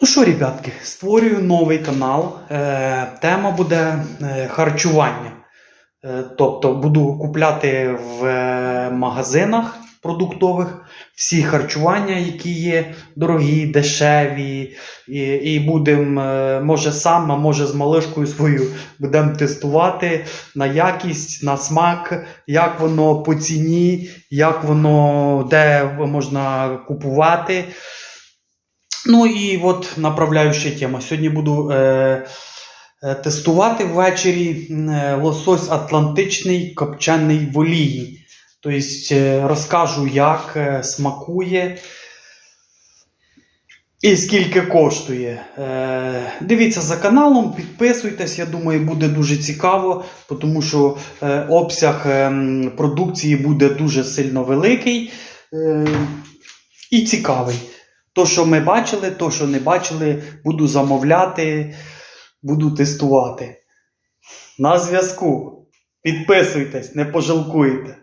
Ну що, ребятки, створюю новий канал. Е, тема буде е, харчування. Е, тобто буду купляти в е, магазинах продуктових всі харчування, які є дорогі, дешеві. І, і будемо, е, може сам, а може з малишкою свою будемо тестувати на якість, на смак, як воно по ціні, як воно де можна купувати. Ну і от направляюча тема. Сьогодні буду е, е, тестувати ввечері е, лосось атлантичний копчений в олії. Тобто е, розкажу, як смакує і скільки коштує. Е, дивіться за каналом, підписуйтесь, я думаю, буде дуже цікаво, тому що обсяг продукції буде дуже сильно великий е, і цікавий. То, що ми бачили, то, що не бачили, буду замовляти, буду тестувати. На зв'язку. Підписуйтесь, не пожалкуєте.